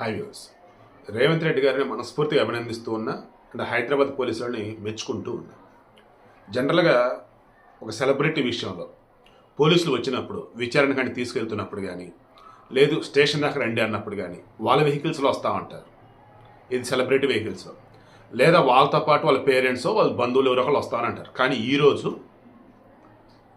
High views Revanth Reddy గారిని మనస్ఫూర్తిగా అభినందిస్తూ ఉన్నా అండ్ హైదరాబాద్ పోలీసులని మెచ్చుకుంటూ ఉన్నా. జనరల్గా ఒక సెలబ్రిటీ విషయంలో పోలీసులు వచ్చినప్పుడు విచారణ కానీ తీసుకెళ్తున్నప్పుడు కానీ లేదు స్టేషన్ దాకా రండి అన్నప్పుడు కానీ వాళ్ళ వెహికల్స్లో వస్తూ ఉంటారు. ఇది సెలబ్రిటీ వెహికల్స్. లేదా వాళ్ళతో పాటు వాళ్ళ పేరెంట్స్ వాళ్ళ బంధువులు ఎవరో ఒకళ్ళు వస్తానంటారు. కానీ ఈరోజు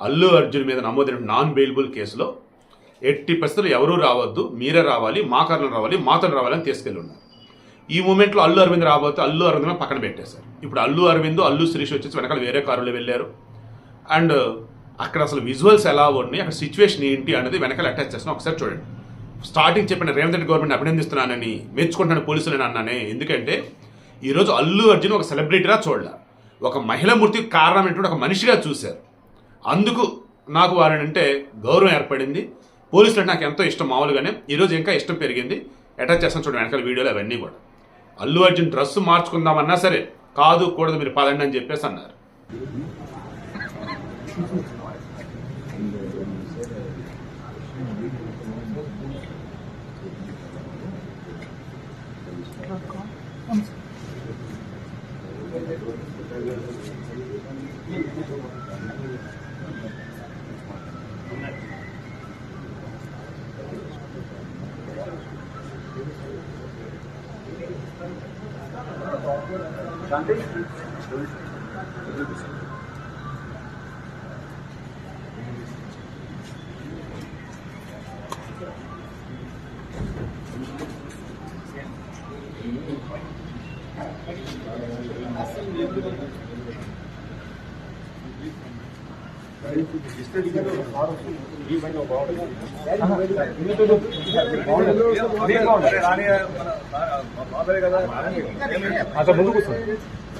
అల్లు అర్జున్ మీద నమోదైన నాన్ బెయిలబుల్ కేసులో ఎట్టి పరిస్థితులు ఎవరూ రావద్దు మీరే రావాలి మా కారణం రావాలి మాతో రావాలని తీసుకెళ్ళి ఉన్నారు ఈ మూమెంట్లో అల్లు అరవింద్ రాబోతే అల్లు అరవింద్ పక్కన పెట్టేశారు. ఇప్పుడు అల్లు అరవింద్ అల్లు శిరీష్ వచ్చేసి వెనకాల వేరే కారులో వెళ్ళారు. అండ్ అక్కడ అసలు విజువల్స్ ఎలా ఉన్నాయి అక్కడ సిచ్యువేషన్ ఏంటి అనేది వెనకాల అటాచ్ చేస్తాను ఒకసారి చూడండి. స్టార్టింగ్ చెప్పిన రేవంత్ రెడ్డి గవర్నమెంట్ అభినందిస్తున్నానని మెచ్చుకుంటున్నాను పోలీసులని అన్నానే. ఎందుకంటే ఈరోజు అల్లు అర్జున్ ఒక సెలబ్రిటీగా చూడాల. ఒక మహిళా మృతికి కారణమైనటువంటి ఒక మనిషిగా చూశారు. అందుకు నాకు వారిని అంటే గౌరవం ఏర్పడింది. పోలీసులు అంటే నాకు ఎంతో ఇష్టం మామూలుగానే. ఈరోజు ఇంకా ఇష్టం పెరిగింది. అటాచ్ చేస్తాను చూడండి వెనకాల వీడియోలు అవన్నీ కూడా. అల్లు అర్జున్ డ్రెస్ మార్చుకుందామన్నా సరే కాదు కూడదు మీరు పదండి అని చెప్పేసి అన్నారు. Cantik, Thank you.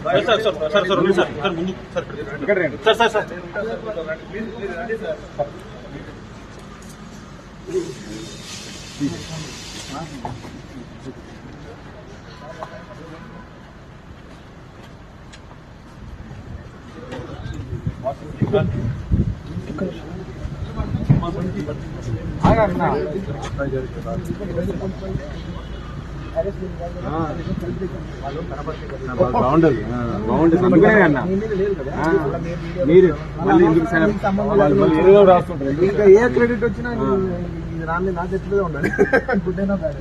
Sir sir sir sir ఉంది సార్ సార్ ముందు సార్ ఇక్కడ రండి సార్ సార్ సార్ ఆగన్నా. బాగుండదు బాగుంటుంది అందుకనే అన్న మీరు మళ్ళీ ఎందుకు మళ్ళీ ఏదో రాస్తుంటారు ఇంకా ఏ క్రెడిట్ వచ్చినా రాని నా చేతిలో ఉండాలి గుడ్ అయినా bad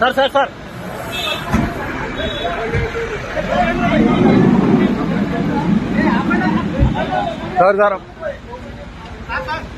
sir sir sir. Sir sir.